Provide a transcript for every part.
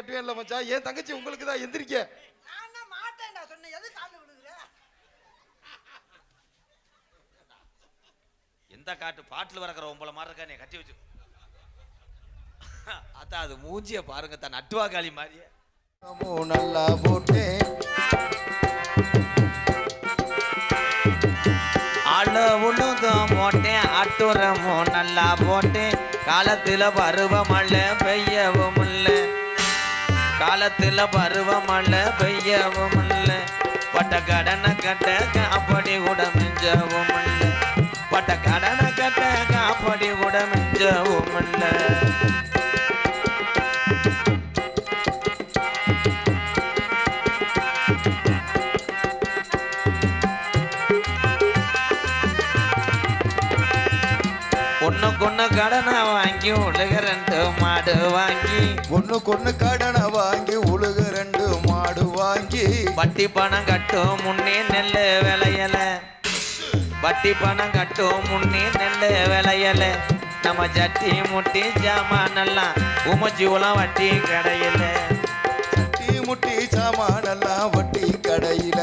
கட்டுவேன் இல்ல மச்சான். என் தங்கச்சி உங்களுக்கு தான் எந்திரிக்க? நான் தான் மாட்டேன்டா சொன்னேன். எது கால்ல விழுகுற? எந்த காட்டு பாட்டில் வரக்கிற உம்பளை மாதிரி இருக்கா? நீ கட்டி வச்சு. அதான் அது மூஞ்சிய பாருங்க தான் நட்டுவா காளி மாதிரியே நல்லா போட்டேன். அளவுழுதும் போட்டேன் அட்டுரமும் நல்லா போட்டேன். காலத்துல பருவமழை பெய்யவும் காலத்துல பருவமல்ல பெய்யவும் இல்லை பட்ட கடனை கட்ட காப்படி கூட மிஞ்சவும் இல்லை பட்ட கடனை கட்ட காப்படி கூட மிஞ்சவும் இல்லை ஒண்ணு கடனை வாங்கி உலக ரெண்டு மாடு வாங்கி. ஒண்ணுக்கு ஒண்ணு கடனை வாங்கி உழுக ரெண்டு மாடு வாங்கி. வட்டி பணம் கட்டும் முன்னே நெல்லு விளையல. வட்டி பணம் கட்டும் முன்னே நெல்லு விளையல. நம்ம சட்டி முட்டி ஜாமானெல்லாம் உமச்சி உலம் வட்டி கிடையல. டீ முட்டி சாமானெல்லாம் வட்டி கடையில.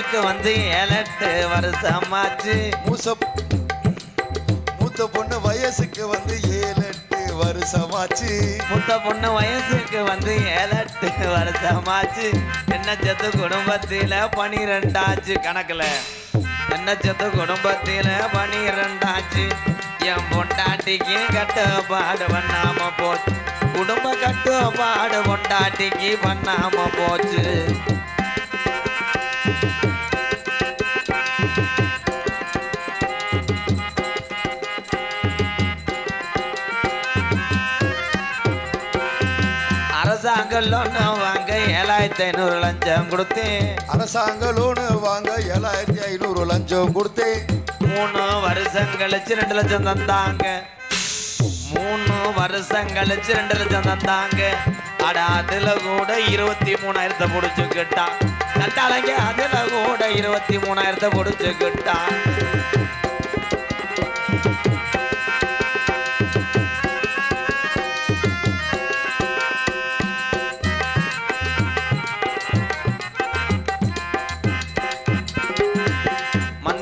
வயசுக்கு வந்து ஏழெட்டு வருஷமாச்சு. மூச மூத்த பொண்ணு வயசுக்கு வந்து ஏழு எட்டு வருஷமாச்சு. மூத்த பொண்ணு வயசுக்கு வந்து ஏழெட்டு வருஷமாச்சு. என்ன சத்து குடும்பத்தில பனிரெண்டாச்சு கணக்குல. என்ன சத்து குடும்பத்தில பனிரெண்டாச்சு. என் பொண்டாட்டிக்கு கட்ட பாடு பண்ணாம போச்சு குடும்ப கட்டு பாடு பொண்டாட்டிக்கு பண்ணாம போச்சு. அரசாங்க லோன் வாங்க ஏழாயிரத்தி ஐநூறு லஞ்சம் கொடுத்தேன். அரசாங்க லோனு வாங்க ஏழாயிரத்தி ஐநூறு லஞ்சம் கொடுத்தேன். மூணு வருஷம் கழிச்சு ரெண்டு லட்சம் தந்தாங்க. மூணு வருஷம் கழிச்சு ரெண்டு லட்சம் தந்தாங்க. அட அதுல கூட இருபத்தி மூணாயிரத்தை புடிச்சுக்கிட்டான். கட்டாளங்க அதுல கூட இருபத்தி மூணாயிரத்தை புடிச்சுக்கிட்டான்.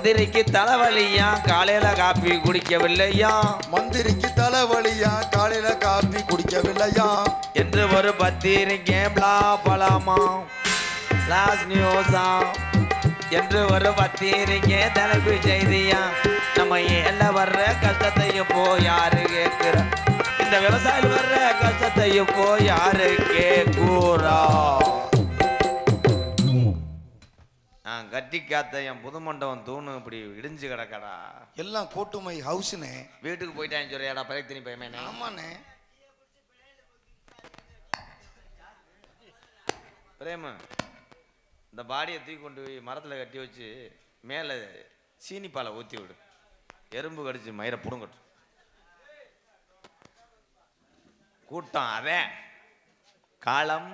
மந்திரிக்கு தலைவலியா? காலையில காப்பி குடிக்கவில்லையா? மந்திரிக்கு தலைவலியா? காலையில காப்பி குடிக்கவில்லையா? என்று ஒரு பத்திரிக்கை பிளா பலாமா லாஸ் நியூஸா என்று ஒரு பத்திரிக்கை தலைப்பு செய்தியா? நம்ம ஏல வர்ற கஷ்டத்தையும் போ யாரு கேட்கிற? இந்த விவசாயிகள் வர்ற கஷ்டத்தையும் போ யாரு கேட்குறா? கட்டி காத்த என் புது மண்டபம் தூணு இப்படி இடிஞ்சு கிடக்கடா. எல்லாம் கோட்டுமை ஹவுஸ்னே. வீட்டுக்கு போயிட்டான்னு சொல்றியாடா பழைய பயமேனே. ஆமாண்ணே. பிரேம இந்த பாடியை தூக்கி கொண்டு போய் மரத்தில் கட்டி வச்சு மேலே சீனி பாலை ஊற்றி விடு. எறும்பு கடிச்சு மயிரை புடுங்கட்டும். கூட்டம் அவன் காலம்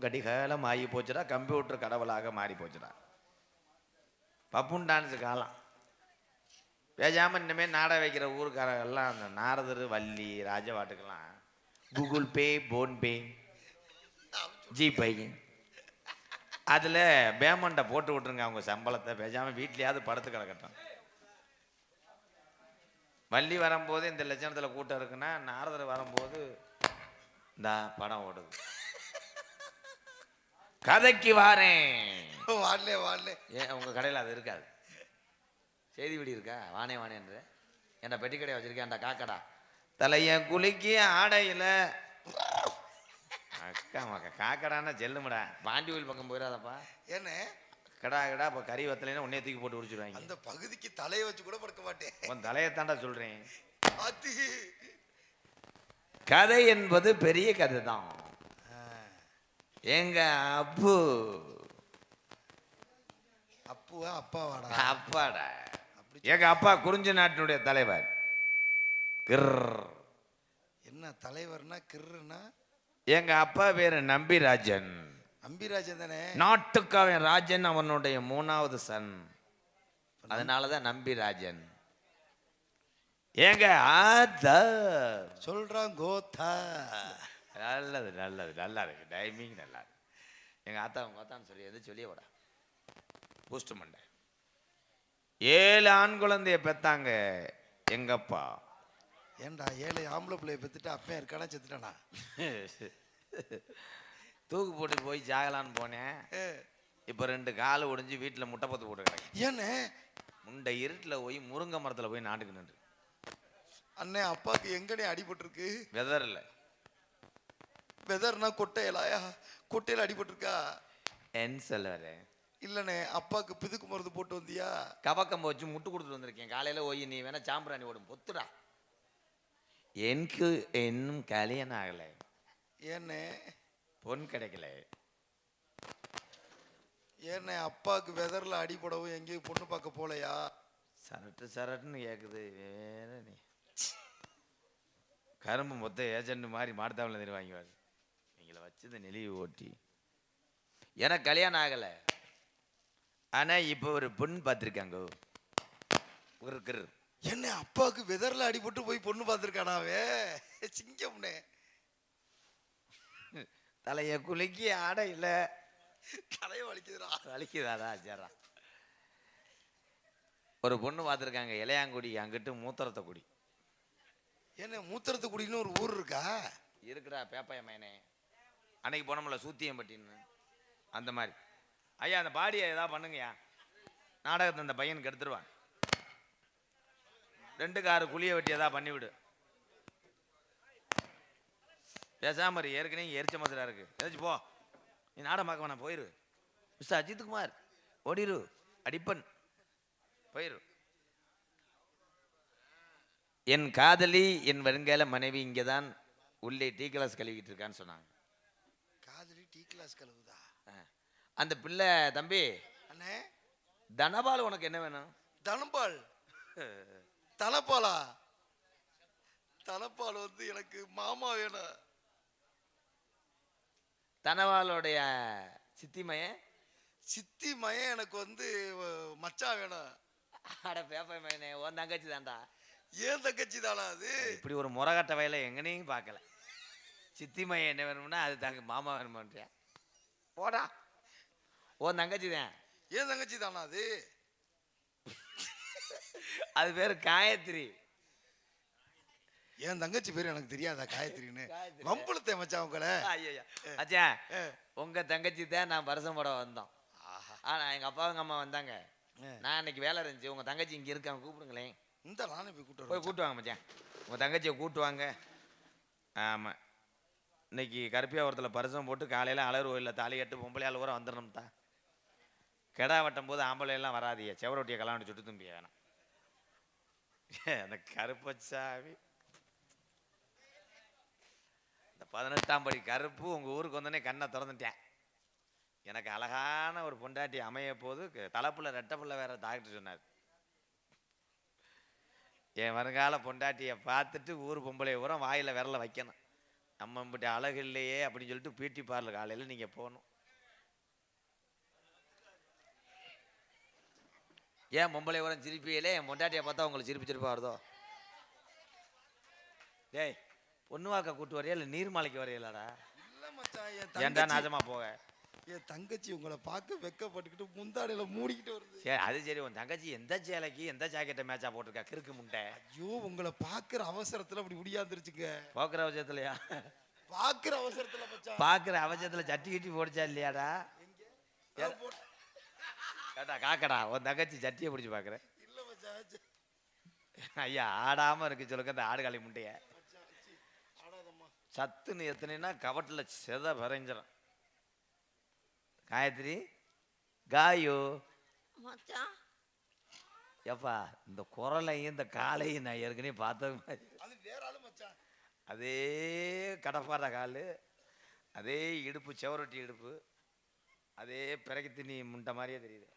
கடிகாலம் ஆகி போச்சுடா கம்ப்யூட்டர் கடவுளாக மாறி போச்சுடா. பப்புன் டான்ஸு காலம். பேசாமல் இனிமேல் நாடக வைக்கிற ஊருக்காரங்கெல்லாம் அந்த நாரதர் வள்ளி ராஜவாட்டுக்கெல்லாம் கூகுள் பே போன்பே ஜிபே. அதில் பேமெண்ட்டை போட்டு விட்ருங்க அவங்க சம்பளத்தை. பேசாமல் வீட்லேயாவது படுத்து கிடக்கட்டும். வள்ளி வரும்போது இந்த லட்சணத்தில் கூட்டம் இருக்குன்னா நாரதர் வரும்போது இந்த படம் ஓடுது. கதைக்கு வாரேன். வாடலே வாடலே ஏன் உங்கள் கடையில் அது இருக்காது. செய்தி விடி இருக்கா? வானே வானேன்ற ஏன்டா பெட்டி கடையை வச்சிருக்கேன்டா காக்கடா? தலைய குலுக்கி ஆடையில். அக்கா மக்கா காக்கடான்னா ஜெல்லுமடா. பாண்டி கோயில் பக்கம் போயிடாதப்பா ஏண்ணே கடா கடா இப்போ கறி வத்தலைன்னா உன்னே தூக்கி போட்டு உடிச்சிடுவாங்க அந்த பகுதிக்கு தலையை வச்சு கூட படுக்க மாட்டேன். உன் தலையை தாண்டா சொல்கிறேன் அது. கதை என்பது பெரிய கதை தான் எங்க அப்பு. அப்புவா அப்பாவாடா. அப்பாடா. எங்க அப்பா குறிஞ்சி நாட்டினுடைய தலைவர். கிர். என்ன தலைவர்னா கிருன்னா எங்க அப்பா பேரு நம்பிராஜன். அம்பிராஜன் தானே? நாட்டுக்காவன் ராஜன் அவனுடைய மூணாவது சன். அதனாலதான் நம்பி ராஜன் ஏங்க ஆத்த சொல்றான் கோத்தா. நல்லது நல்லது நல்லா இருக்கு. டைமிங் நல்லா இருக்கு. எங்க ஆத்தா அவங்க ஆத்தான்னு சொல்லி எது சொல்லியே விட பூஸ்ட் மண்டை. ஏழு ஆண் குழந்தைய பெத்தாங்க எங்கப்பா? ஏன்டா ஏழை ஆம்பளை பிள்ளைய பெத்துட்டு அப்பன் இருக்கானா செத்துட்டானா? தூக்கு போட்டு போய் ஜாகலான்னு போனேன். இப்போ ரெண்டு கால் ஒடிஞ்சு வீட்டில் முட்டை பத்து போட்டு கிடக்கு. ஏண்ணே முண்டை இருட்டில் போய் முருங்கை மரத்தில் போய் நாட்டுக்கு நின்று. அண்ணே அப்பாவுக்கு எங்கனே அடிபட்டிருக்கு? வெதரில். வெதர்னா கொட்டையலாயா? கொட்டையில அடிபட்டிருக்கா? என் சொல்லுவாரு இல்லண்ணே அப்பாவுக்கு பிதுக்கு மருந்து போட்டு வந்தியா? கவக்கம் வச்சு முட்டு கொடுத்துட்டு வந்திருக்கேன். காலையில் போய் நீ வேணா சாம்பிராணி ஓடும் பொத்துடா. எனக்கு இன்னும் கல்யாணம் ஆகலை. ஏண்ணே பொன் கிடைக்கல. ஏண்ணே அப்பாவுக்கு வெதர்ல அடிபடவும் எங்கேயும் பொண்ணு பார்க்க போலையா? சரட்டு சரட்டுன்னு கேட்குது வேற நீ. கரும்பு மொத்த ஏஜென்ட் மாதிரி மாடுத்தாவில் தண்ணி வாங்கிவாரு நீங்கள வச்சது நெளிவு ஓட்டி. எனக்கு கல்யாணம் ஆகலை. ஆனால் இப்போ ஒரு பொண்ணு பார்த்துருக்காங்க. இருக்கிற என்ன அப்பாவுக்கு வெதர்ல அடிபட்டு போய் பொண்ணு பார்த்துருக்கானாவே சிங்கம்னே. தலைய குலுக்கி ஆடை இல்லை. தலைய வலிக்குதுடா. வலிக்குதாடா சரிடா ஒரு பொண்ணு பார்த்துருக்காங்க இளையாங்குடி அங்கிட்டு மூத்தரத்தை குடி என்ன மூத்திரத்து குடின்னு ஒரு ஊர் இருக்கா? இருக்குடா பேப்பாய மேனே அன்னைக்கு போனோம்ல சூத்தியம்பட்டின்னு. அந்த மாதிரி. ஐயா அந்த பாடியை ஏதாவது பண்ணுங்கய்யா. நாடகத்தை அந்த பையனுக்கு எடுத்துருவான் ரெண்டு காரு குழிய வெட்டி ஏதாவது பண்ணிவிடு. பேசாம ஏற்கனவே எரிச்ச மதுரா இருக்கு. ஏதாச்சும் போ. நீ நாடகம் பார்க்க வேணாம் போயிரு. மிஸ்டர் அஜித்குமார் ஓடிரு. அடிப்பன் போயிரு. என் காதலி என் வருங்கால மனைவி இங்கே தான் உள்ளே டீ கிளாஸ் கழுவிக்கிட்டு இருக்கான்னு சொன்னாங்க. காதலி டீ கிளாஸ் கழுவு அந்த பிள்ளை தம்பி அண்ணே. தனபால் உனக்கு என்ன வேணும்? தனபால். தனப்பாலா தனப்பால் வந்து எனக்கு மாமா வேணும். தனபாலுடைய சித்திமையன்? சித்தி மயன் எனக்கு வந்து அஹ், மச்சான் வேணும். அட பேப்பர் மயனே உன் தங்கச்சி தான்டா. ஏன் தங்கச்சி தானா அது? இப்படி ஒரு முறகட்ட வயலை எங்கனையும் பார்க்கல. சித்தி மையம் என்ன வேணும்னா அது தங்க மாமா வேணுமான்றியா. போடா. உன் தங்கச்சி தான். ஏன் தங்கச்சி தானா அது? அது பேர் காயத்ரி. என் தங்கச்சி பேர் எனக்கு தெரியாதா காயத்ரின்னு? காயத்ரி. வம்புலத்தை மச்சான் உங்களை. ஐயா அச்சா. உங்க தங்கச்சி தான் நான் வருஷம் போட வந்தோம். ஆனா எங்க அப்பா எங்க அம்மா வந்தாங்க. நான் இன்னைக்கு வேலை இருந்துச்சு. உங்க தங்கச்சி இங்க இருக்காங்க கூப்பிடுங்களேன். இந்த நானே போய் கூட்டு போய் கூட்டு வாங்க மச்சான். உங்க தங்கச்சியை கூட்டு வாங்க. ஆமா. இன்னைக்கு கருப்பியாவரத்தில் பரிசம் போட்டு காலையில அலர் கோயிலில் தாலி கட்டு பொம்பளை ஊரம் வந்துடணும் தான் கெடா வட்டும் போது ஆம்பளை எல்லாம் வராதிய செவரொட்டியை கலாண்டு சுட்டு தும்பிய வேணாம். அந்த கருப்பச்சாவி இந்த பதினெட்டாம் படி கருப்பு உங்கள் ஊருக்கு வந்தோடனே கண்ணை திறந்துட்டேன். எனக்கு அழகான ஒரு பொண்டாட்டி அமைய போது க- தலைப்புள்ள ரெட்டப்புள்ள வேற டாக்டர் சொன்னார். என் வருங்கால பொண்டாட்டியை பார்த்துட்டு ஊர் பொம்பளை ஊரம் வாயில் விரல வைக்கணும். நம்ம இப்படி அழகு இல்லையே அப்படின்னு சொல்லிட்டு பியூட்டி பார்லர் காலையில் நீங்கள் போகணும். ஏன் பொம்பளை ஊரம் சிரிப்பியலே? என் பொண்டாட்டியை பார்த்தா உங்களுக்கு சிரிப்பு சிரிப்பா வருதோ? டேய் பொண்ணு வாக்க கூட்டு வரையா? இல்லை நீர்மாலைக்கு வரையலாடா? ஏன்டா நாஜமா போக? என் தங்கச்சி உங்களை பார்க்க வெக்கப்பட்டுக்கிட்டு முந்தாடையில மூடிக்கிட்டு வருது. சரி அது சரி உன் தங்கச்சி எந்த சேலைக்கு எந்த ஜாக்கெட்டை மேட்சா போட்டிருக்கா? கிறுக்கு முண்டை ஐயோ உங்களை பார்க்குற அவசரத்துல அப்படி முடியாந்துருச்சுங்க போக்குற அவசரத்துலையா? பார்க்குற அவசரத்துல பார்க்குற அவசரத்தில் சட்டி கிட்டி போடுச்சா இல்லையாடா? கேட்டா காக்கடா உன் தங்கச்சி சட்டியை பிடிச்சி பார்க்குறேன். இல்ல மச்சான் ச்சே. ஐயா ஆடாம இருக்கு சொல்லுங்க அந்த ஆடுகாலி முட்டைய. சத்துன்னு எத்தனைனா கவட்டில் செத வரைஞ்சிடும் காயத்ரி காயோ. மச்சான். ஏப்பா இந்த குரலையும் இந்த காலையும் நான் ஏற்கனவே பார்த்தது மாதிரி. அது வேற ஆளு மச்சான். அதே கடப்பாற கால் அதே இடுப்பு செவரொட்டி இடுப்பு அதே பிறகு திணி முண்டை மாதிரியே தெரியுது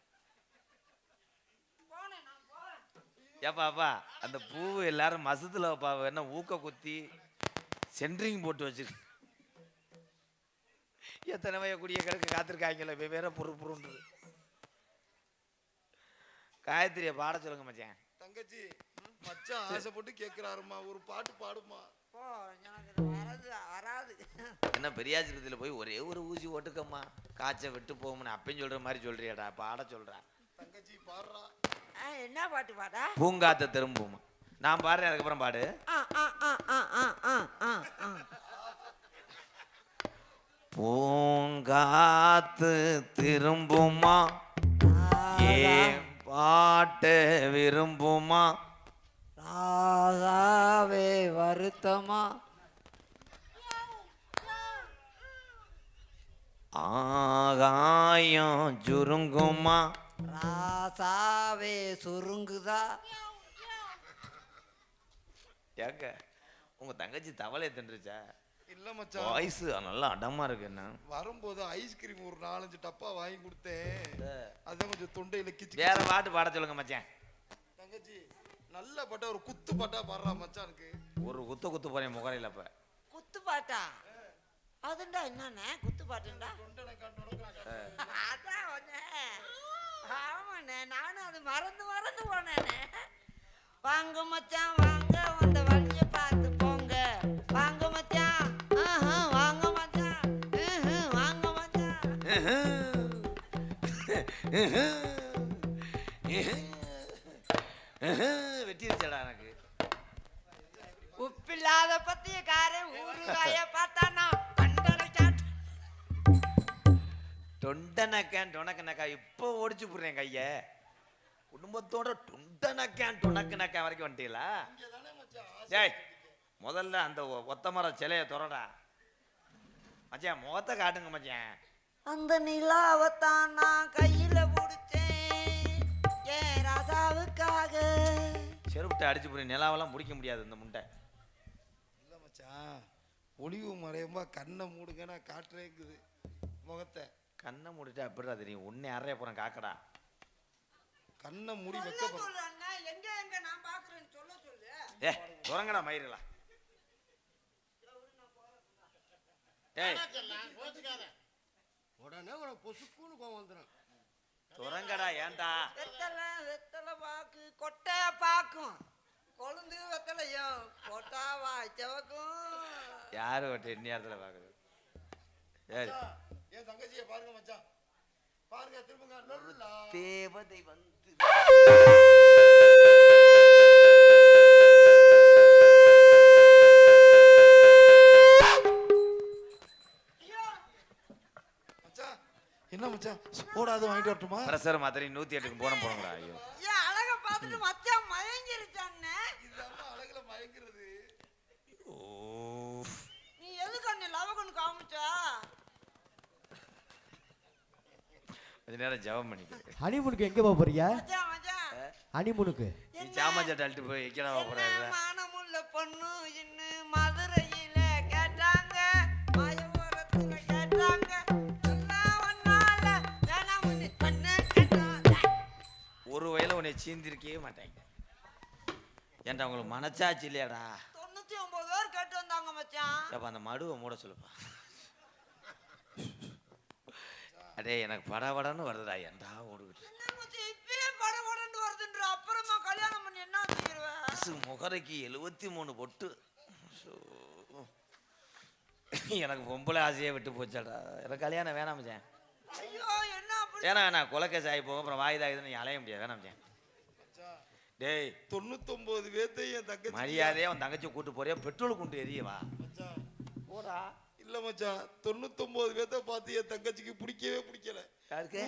போனேன் நான் போறேன் ஏப்பா அப்பா அந்த பூவு எல்லாரும் மசத்துல வைப்பா என்ன ஊக்க குத்தி சென்ட்ரிங் போட்டு வச்சிருக்கு எத்தனை வய குடிய கிடக்கு காத்திருக்காங்கல்ல வெவ்வேறு பொறு பொருன்றது. காயத்ரியை பாட சொல்லுங்க மச்சான். தங்கச்சி மச்சான் ஆசைப்பட்டு கேக்குறாருமா ஒரு பாட்டு பாடுமா போ எனக்கு இது வராது வராது. என்ன பெரியாஸ்பத்திரியில் போய் ஒரே ஒரு ஊசி ஓட்டுக்கம்மா காய்ச்சல் விட்டு போகும்னு அப்பயும் சொல்ற மாதிரி சொல்றியாடா பாட சொல்றா. தங்கச்சி பாடுறா. என்ன பாட்டு பாடா? பூங்காத்த திரும்பும். நான் பாடுறேன் அதுக்கப்புறம் பாடு. பூங்காத்து திரும்புமா? ஏ பாட்ட விரும்புமா? ராதாவே வருத்தமா? ஆகாயம் சுருங்குமா? ராசாவே சுருங்குதா? ஏங்க உங்க தங்கச்சி தவளைய தின்றுச்சா? இல்ல மச்சான். வாய்ஸ் நல்லா அடமா இருக்கு என்ன? வரும்போது ஐஸ்கிரீம் ஒரு நாலஞ்சு டப்பா வாங்கி கொடுத்தேன். அதான் கொஞ்சம் தொண்டையில கிச்சு வேற பாட்டு பாட சொல்லுங்க மச்சான். தங்கச்சி நல்ல பாட்டா ஒரு குத்து பாட்டா பாடுறா மச்சானுக்கு ஒரு குத்த குத்து போறேன் முகரையில் அப்ப. குத்து பாட்டா? அதுண்டா என்னண்ணே? குத்து பாட்டுண்டா? அதான் ஒண்ணே. ஆமாண்ணே நானும் அது மறந்து மறந்து போனேனே. வாங்க மச்சான் வாங்க வந்த வழிய பார்த்து போங்க. வாங்க மச்சான் ஆஹா, வாங்க மச்சான் ஆஹா, வாங்க மச்சான். வெட்டிருச்சடா எனக்கு. உப்பில்லாத பத்திய காரன் ஊறுகாய பார்த்தானா? தொண்டனக்கேன் டொனக்கனக்கா இப்போ ஓடிச்சு போடுறேன் கைய. குடும்பத்தோட தொண்டனக்கேன் டொனக்கனக்கா வரைக்கும் வந்துட்டீங்களா? ஏய் முதல்ல அந்த ஒ- ஒத்த மர சிலைய துறடா. மச்சான் முகத்தை காட்டுங்க மச்சான். அந்த நிலாவத்தான் நான் கையில பிடிச்சேன். ஏன் ராசாவுக்காக. செருப்பிட்ட அடிச்சு போடுறேன். நிலாவெல்லாம் முடிக்க முடியாது இந்த முண்டை. இல்ல மச்சான் ஒளிவு மறையமா கண்ணை மூடுங்க நான் காட்டுறேங்குது முகத்தை. கண்ணை மூடிட்டு அப்படிடா தெரியும்? உன்னை அறைய போறேன் காக்கடா. கண்ணை மூடி வைக்க அண்ணா எங்க எங்க? நான் பாக்குறேன்னு சொல்ல சொல்லு. ஏ துறங்கடா மயிரலா. ஏய். உடனே உனக்கு பொசுக்குன்னு கோவம் வந்துடும் துறங்கடா ஏன்டா? வெத்தலை வெத்தலை பாக்கு. கொட்டை பாக்கும். கொழுந்து வெத்தலையும் கொட்டா வாய்ச்சவக்கும் யாரு ஒட்டு எந்நேரத்துல பாக்குது? சரி என் தங்கச்சியை பாருங்க மச்சான். பாருங்க திரும்புங்க. தேவதை வந்து மச்சான் என்ன மச்சான்? போடாது வாங்கிட்டு வரட்டுமா? பிரஷர் மாத்திரை நூத்தி எட்டுக்கு போன போறோம்டா ஐயோ. அழக பார்த்துட்டு மச்சான் நேரம் ஜெபம் பண்ணிக்க. ஹனிமூனுக்கு எங்கே போக போறீங்க? ஹனிமூனுக்கு நீ சாமாஜாட்ட அழுட்டு போய் எக்கடா போற என்ன மானமுள்ள பொண்ணு இன்னும் மதுரையில கேட்டாங்க. மயபுரத்துல கேட்டாங்க. ஒரு வயல உன்னை சீந்திருக்கவே மாட்டாங்க. ஏன்டா உங்களுக்கு மனச்சாச்சு இல்லையாடா? தொண்ணூத்தி ஒன்பது பேர் கேட்டு வந்தாங்க மச்சான். அப்ப அந்த மடுவை மூட சொல்லுப்பா. அடே எனக்கு படபடன்னு வருதுடா ஏன்டா ஓடுகிட்டு அப்புறமா கல்யாணம் பண்ணி என்ன அரசு முகரைக்கு எழுபத்தி மூணு பொட்டு. எனக்கு பொம்பளை ஆசையே விட்டு போச்சாடா. எனக்கு கல்யாணம் வேணாம் மச்சான். ஐயோ என்ன அப்படி வேணாம் வேணாம். கொலக்கேஸ் ஆகி போகும் அப்புறம் வாயுதா இதுன்னு நீ அலைய முடியாது. வேணாம் மச்சான். டேய். தொண்ணூத்தொன்பது பேர்த்தை என் தங்கச்சி மரியாதையே அவன் தங்கச்சி கூட்டு போறியா? பெட்ரோல் கொண்டு எரியவா மச்சான் போடா. இல்ல மச்சான் தொண்ணூத்தொன்பது பேர்த்த பார்த்து என் தங்கச்சிக்கு பிடிக்கவே பிடிக்கல.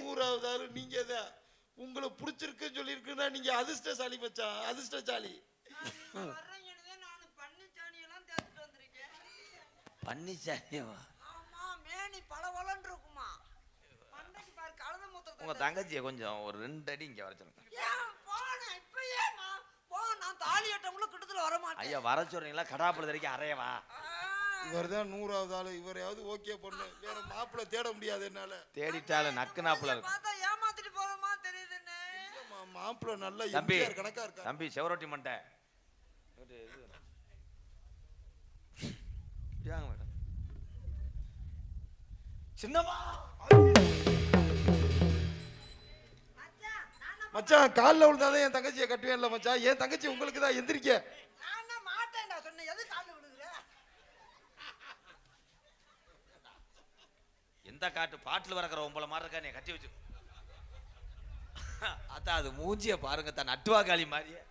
நூறாவது ஆளு நீங்க தான் உங்களை பிடிச்சிருக்குன்னு சொல்லியிருக்குன்னா நீங்க அதிர்ஷ்டசாலி மச்சான் அதிர்ஷ்டசாலி. பன்னிச்சாமியவா உங்க தங்கச்சிய கொஞ்சம் ஒரு ரெண்டு அடி இங்க வர சொல்லுங்க. ஐயா வர சொல்றீங்களா? கடாப்புல வரைக்கும் அரையவா இவர் தான் நூறாவது ஆளு. இவரையாவது ஓகே பண்ணு. வேற மாப்பிள்ளை தேட முடியாது என்னால. தேடிட்டாலும் நக்கு இருக்கும். பார்த்தா ஏமாத்திட்டு போறோமா தெரியுதுன்னு. இல்லம்மா, மாப்பிள்ளை நல்லா தம்பி எம்ஜிஆர் கணக்கா இருக்கா தம்பி செவரொட்டி மண்டை. இது, மேடம்? சின்னம்மா! மச்சான் காலில் விழுந்தாதான் என் தங்கச்சியை கட்டுவேன்ல மச்சான். என் தங்கச்சி உங்களுக்கு தான் எந்திரிக்க நான் தான் மாட்டேன்டா சொன்னேன் எது காலில் விழுகுற எந்த காட்டு பாட்டில் வரக்கிற உம்பளை மாதிரி இருக்கா நீ கட்டி வச்சு. அதான் அது மூஞ்சிய பாருங்க தான் நட்டுவா காளி மாதிரியே.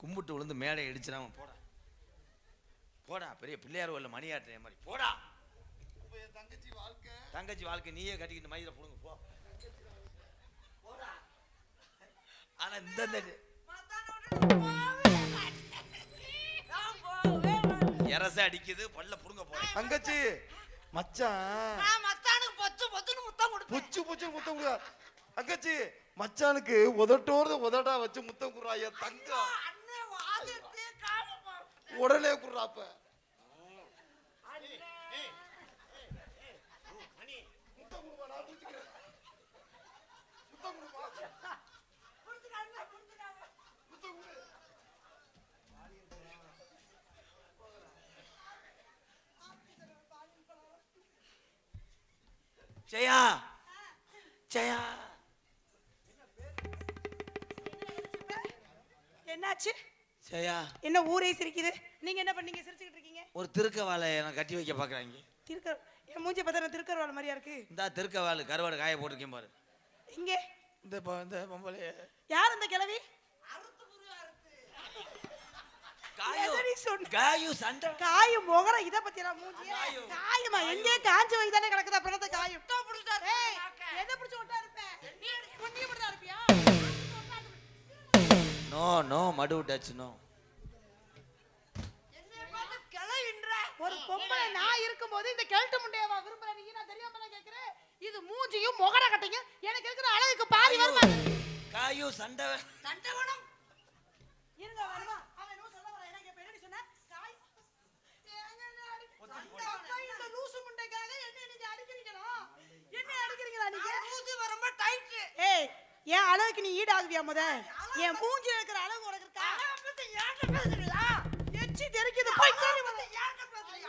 கும்பிட்டு விழுந்து மேடை இடிச்சிடாம போடா. போடா பெரிய பிள்ளையார் உள்ள மணி மாதிரி. போடா. தங்கச்சி வாழ்க்கை நீயே கட்டிக்கிட்டு மயில புடுங்க போ. போடா. ஆனா இந்த எரச அடிக்குது பல்ல புடுங்க போறேன். தங்கச்சி மச்சான். நான் மச்சானுக்கு பொத்து பொத்துன்னு முத்தம் கொடுப்பேன். புச்சு புச்சு முத்தம் குடுறா தங்கச்சி மச்சானுக்கு உதட்டோட உதட்டா வச்சு முத்தம் குடுறா என் தங்கம் அண்ணன் வாதத்தை மாட்டேன். உடனே குடுறாப்ப ஜெயா ஜெயா. என்னாச்சு? ஜெயா. என்ன ஊரே சிரிக்குது? நீங்க என்ன பண்ணீங்க? சிரிச்சுக்கிட்டு இருக்கீங்க? ஒரு திருக்கவாலை எனக்கு கட்டி வைக்க பார்க்குறாங்க. திருக்க என் மூஞ்சி பார்த்தா திருக்கரவாள் மாதிரியா இருக்கு? இந்த திருக்கவால் கருவாடு காய போட்டிருக்கேன் பாரு. இங்க. இந்த இந்த பொம்பளை. யார் அந்த கிழவி? காயு. எதடி சொன்ன? காயு சண்டை. காயும் முகர இத பத்தியா மூஞ்சிய காயும். காயுமா எங்கே காஞ்ச வை தானே கிடக்குதா பிறந்த காயும். ஏய் எதை பிடிச்சு ஒட்டா இருப்ப? ஒட்டிய மட்டும் இருப்பியா நோ நோ மடு டச் நோ. ஒரு பொம்பளை நான் இருக்கும்போது இந்த கெல்ட்டு முண்டையவா விரும்புற நீங்க நான் தெரியாம தான் கேக்குறேன். இது மூஞ்சியும் முகர கட்டையும். எனக்கு இருக்கிற அழகுக்கு பாதி வருமா காயு சண்டை. சண்டை வேணும். இருங்க வருமா அவன் என்ன சொல்ல வர எனக்கு இப்ப என்ன சொன்ன காய் ஏங்க என்ன அடிக்க- அப்பா, இந்த லூசு முண்டைக்காக என்ன நீங்க அடிக்கிறீங்களா என்ன அடிக்கிறீங்களா நீங்க நான் ஊசி டைட்டு. ஏய் என் அழகுக்கு நீ ஈடாகுவியா முத? என் மூஞ்சில இருக்கிற அழகு உனக்கு இருக்கா? ஏன்ட்ட பேசுறீங்களா? எச்சி தெரிக்குது போய் ஏன்ட்ட பேசுறீங்க?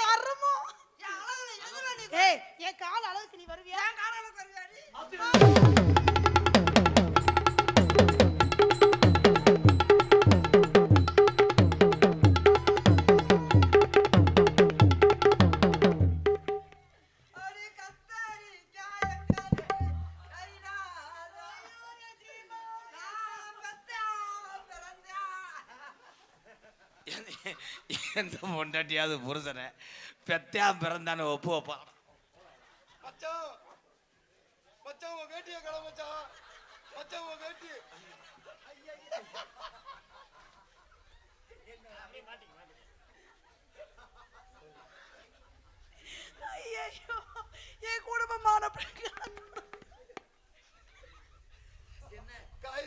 கர்மோ. நீ. ஏய் என் கால் அழகுக்கு நீ வருவியா? என் காலால வருவியா எந்த பொண்டாட்டியாவது புருஷனை பெத்தியா பிறந்தான்னு ஒப்பு வைப்பா. மச்சான் மச்சான் உன் வேட்டிய கல மச்சான். மச்சான் உன் வேட்டி. ஐயோ என் குடும்பமான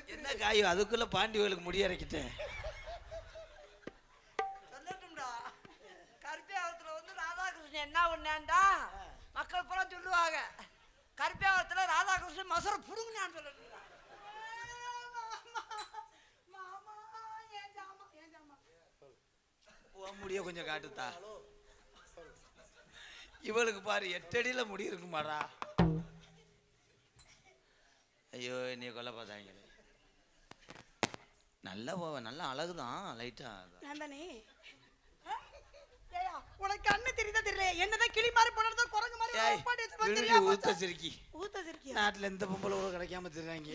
என்ன? காயு அதுக்குள்ள பாண்டி கோயிலுக்கு முடி இறக்கிட்டேன் ராதாகிருஷ்ணன் என்ன பண்ணான்டா மக்கள் பூரா சொல்லுவாங்க கருப்பியாவத்துல ராதாகிருஷ்ணன் மசர புடுங்கினான்னு உன் முடிய கொஞ்சம் காட்டுத்தா. இவளுக்கு பாரு எட்டடியில முடி இருக்குமாடா. ஐயோ என்னைய கொல்ல பார்த்தாங்க. நல்ல போ- நல்ல அழகுதான் லைட்டா நான் தானே ஆ? ஏய்யா, உனக்கு கண்ணு தெரியுதா தெரியல என்னதான் கிளி மாதிரி போனதோ குரங்கு மாதிரி ஊத்த? சிரிக்கி. ஊத்த சிரிக்கியா? நாட்டுல எந்த பொம்பளை கூட கிடைக்காம தெரியாங்க.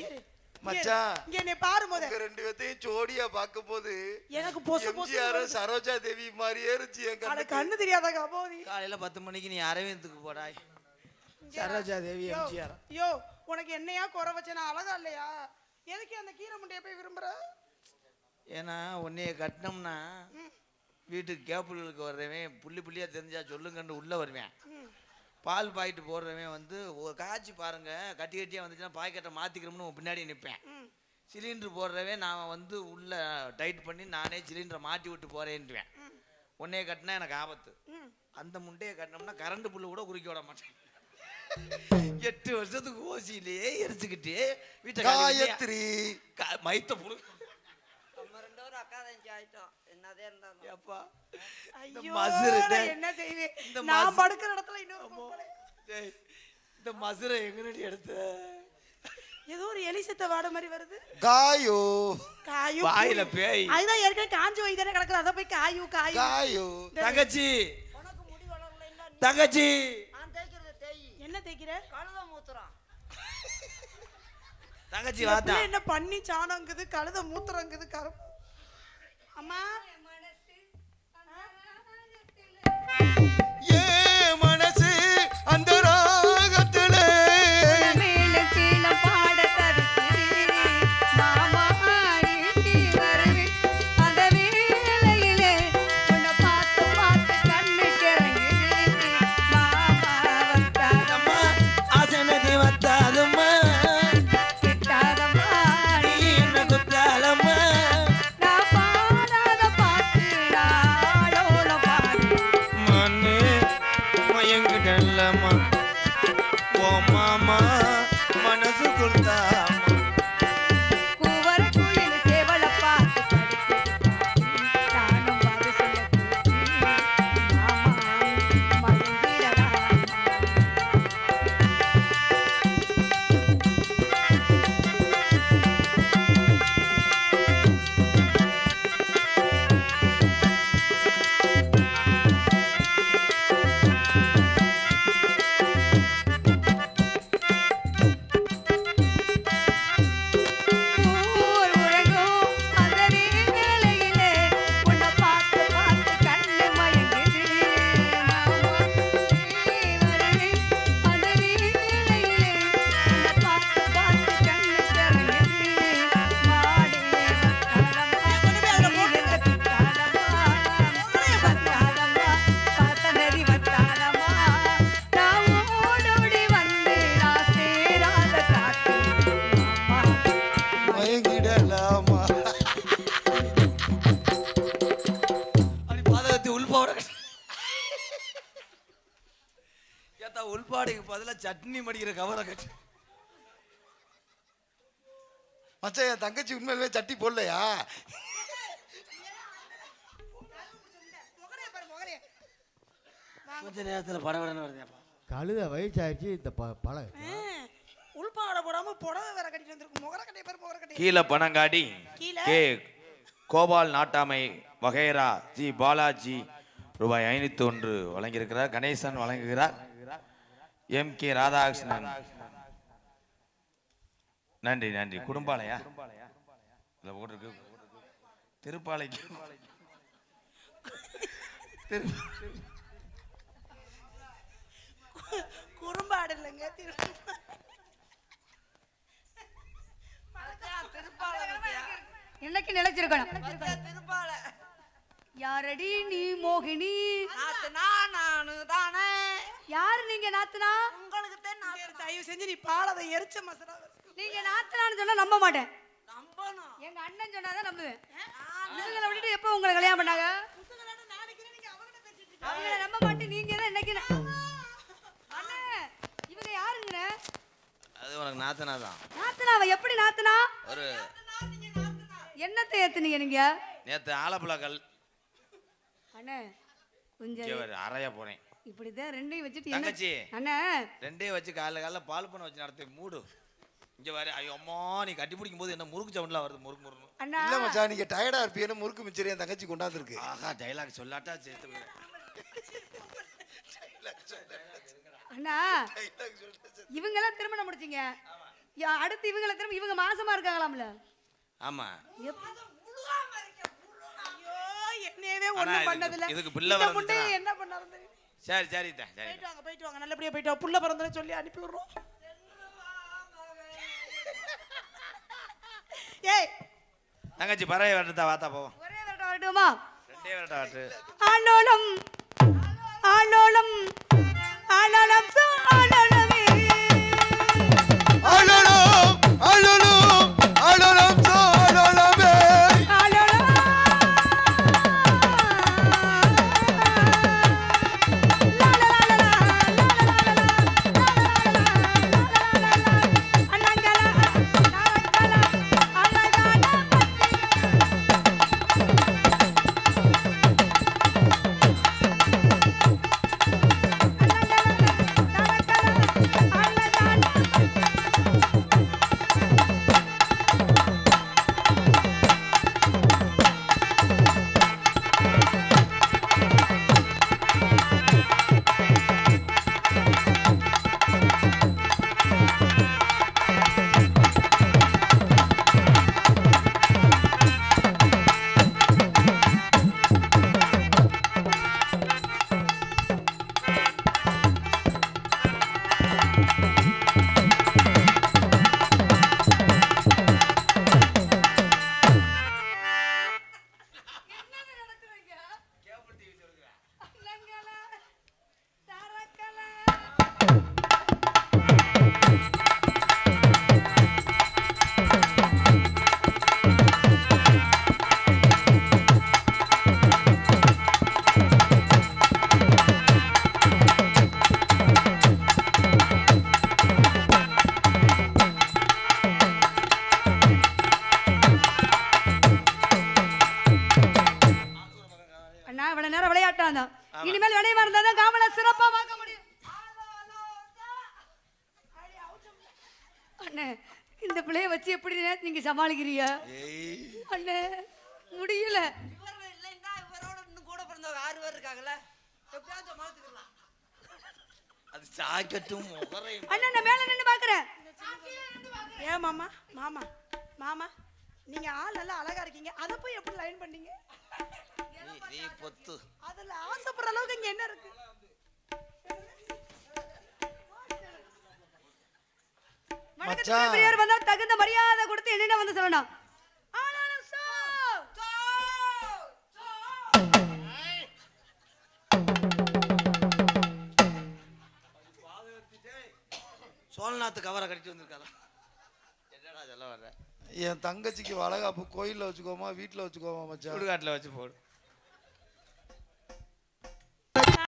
மச்சான். இங்க என்னை பாரு முத ரெண்டு பேர்த்தையும் ஜோடியா பார்க்கும்போது எனக்கு பொசு பொசு சரோஜா தேவி மாதிரியே இருந்துச்சு என் கண்ணுக்கு. கண்ணு தெரியாதா கபோதி? காலையில பத்து மணிக்கு நீ அரவிந்துக்கு போடாய் சரோஜா தேவி எம்ஜிஆர். யோ உனக்கு என்னையா குறை வச்ச? நான் அழகா இல்லையா? எதுக்கு அந்த கீரை முண்டைய போய் விரும்புற? ஏன்னா உன்னைய கட்டினோம்னா வீட்டுக்கு கேப்புகளுக்கு வர்றவன் புள்ளி புள்ளியா தெரிஞ்சா சொல்லுங்கன்னு உள்ள வருவேன். பால் பாக்கெட்டு போடுறவன் வந்து ஒரு காய்ச்சி பாருங்க கட்டி கட்டியா வந்துச்சுன்னா பாக்கெட்டை மாத்திக்கிறோம்னு உன் பின்னாடி நிற்பேன். சிலிண்டர் போடுறவன் நான் வந்து உள்ள டைட் பண்ணி நானே சிலிண்டரை மாட்டி விட்டு போறேன்ட்டுவேன் உன்னைய கட்டினா எனக்கு ஆபத்து. அந்த முட்டையை கட்டினோம்னா கரண்ட் புல்லு கூட குறுக்கி விட மாட்டேன். எட்டு வருஷத்துக்கு ஓசியிலேயே எரிச்சுக்கிட்டு வீட்டை காயத்ரி. கா- மைத்த புடு நம்ம ரெண்டு பேரும் அக்கா பதினஞ்சு ஆயிட்டோம். இருந்தாலும் ஏப்பா ஐயோ நான் என்ன செய்வேன்? இந்த நான் மசு- படுக்கிற இடத்துல இன்னொரு பொம்பளை. டேய், இந்த மசுரை எங்கடி எடுத்த? ஏதோ ஒரு எலி செத்த வாட மாதிரி வருது. காயோ. காயு வாயில பேய். அதுதான் ஏற்கனவே காஞ்சி வை தானே கிடக்குது. அதை போய் காயு காயு. காயோ. தங்கச்சி. உனக்கு முடி வளரல இல்ல நீ. தங்கச்சி. நான் தேய்க்கிறது தேய். என்ன தேய்க்கிற? கழுத மூத்துறான் தங்கச்சி இந்த வாத்தா. என்ன பண்ணி சாணங்குது கழுத மூத்திரங்குது கருப்பு மயங்கிடலாமா அப்படி பாதகத்தை உள்பாவோட கட்டு. ஏத்தா உள்பாடுக்கு பதிலா சட்னி மடிக்கிற கவரை கட்டு. மச்சான் என் தங்கச்சி உண்மையிலுமே சட்டி போடலையா? கொஞ்ச நேரத்துல படபடன்னு வருதேப்பா கழுத வயசாயிருச்சு இந்த ப பழ உள்பாவாடை போடாம புடவை வேற கட்டிட்டு வந்திருக்கு முகர கட்டைய பாரு முகர கட்டைய கீழே பணங்காடி. கீழே? கே கோபால் நாட்டாமை வகைரா ஜி பாலாஜி ரூபாய் ஐநூத்தி ஒன்று வழங்கியிருக்கிறார். கணேசன் வழங்குகிறார். M K Radhakrishnan. நன்றி நன்றி. குடும்பாளையா? இதுல போட்டிருக்கு. திருப்பாலைக்கு. திரு குறும்பாடு இல்லைங்க திரு மச்சான், திருப்பால மச்சான். என்னைக்கு நிலைச்சிருக்கணும் திருப்பால யாரடி நீ மோகினி? நாத்து நான் தானே யாரு நீங்க நாத்தனா? உங்களுக்கு தான் தயவு செஞ்சு நீ பாலதை எரிச்ச மசரா நீங்க நாத்தனான்னு சொன்னா நம்ப மாட்டேன். நம்பணும். எங்க அண்ணன் சொன்னாதான் நம்புவேன். இவங்களை விட்டுட்டு எப்போ உங்களை கல்யாணம் பண்ணாங்க? அவங்கள நம்ப மாட்டேன் நீங்க தான் அண்ணே இவங்க யாருங்க? அது உனக்கு நாத்தனா தான். நாத்தனாவ? எப்படி நாத்தனா? ஒரு என்னத்தை ஏத்துனீங்க நீங்க? நேத்து ஆலப்புழாக்கல் அண்ணே கொஞ்சம் அறைய போறேன். இப்படிதான் ரெண்டையும் வச்சுட்டு தங்கச்சி. அண்ணே. ரெண்டே வச்சு காலைல காலைல பால் பண்ண வச்சு நடத்தி மூடு. இங்க வர ஐயோ அம்மா நீ கட்டி பிடிக்கும் போது என்ன முறுக்கு சவுண்ட்லாம் வருது முறுக்கு முறுக்கு அண்ணா. இல்ல மச்சான் நீங்க டயர்டா இருப்பீங்கன்னு முறுக்கு மிச்சரி என் தங்கச்சி கொண்டாந்துருக்கு? ஆஹா டைலாக் சொல்லாட்டா சேர்த்து அண்ணா இவங்க எல்லாம் திருமணம் முடிச்சீங்க. அடுத்து இவங்கள திரும்ப இவங்க மாசமா இருக்காங்களாம்ல? ஆமா. என்னையவே ஆனா ஒண்ணும் இதுக்கு- பிள்ளை முட்டையை என்ன பண்ணாரு? சரி சரி போயிட்டு வாங்க போயிட்டு வாங்க. நல்லபடியா போயிட்டு வாங்க. புள்ள பிறந்தன்னு சொல்லி அனுப்பி விடுறோம். ஏய் தங்கச்சி பறவை வரட்டா வாத்தா போவோம். ஒரே வரட்டும் வரட்டுமா? ரெண்டே வரட்டா வாட்டு ஆலோலம் ஆலோலம் ஆலோலம் சோ இருக்காங்கல்ல. எப்படியாச்சும் சமாளிச்சுக்கலாம் அது சாக்கட்டும் அண்ணா நான் மேல நின்னு பாக்குறேன். ஏன் மாமா மாமா மாமா நீங்க ஆள் நல்லா அழகா இருக்கீங்க. அதை போய் எப்படி லைன் பண்ணீங்க? நீ பொத்து. அதுல ஆசைப்படுற அளவுக்கு இங்க என்ன இருக்கு? வணக்கத்துக்கு மச்சான். பெரியார் வந்தா தகுந்த மரியாதை கொடுத்து என்னென்ன வந்து சொல்லணும்? சோழநாத்து கவரை கடிச்சு வந்திருக்காரா? என்னடா சொல்ல வர்ற? என் தங்கச்சிக்கு வளகாப்பு கோயில்ல வச்சுக்கோமா வீட்டுல வச்சுக்கோமா மச்சான். சுடுகாட்டில் வச்சு போடு.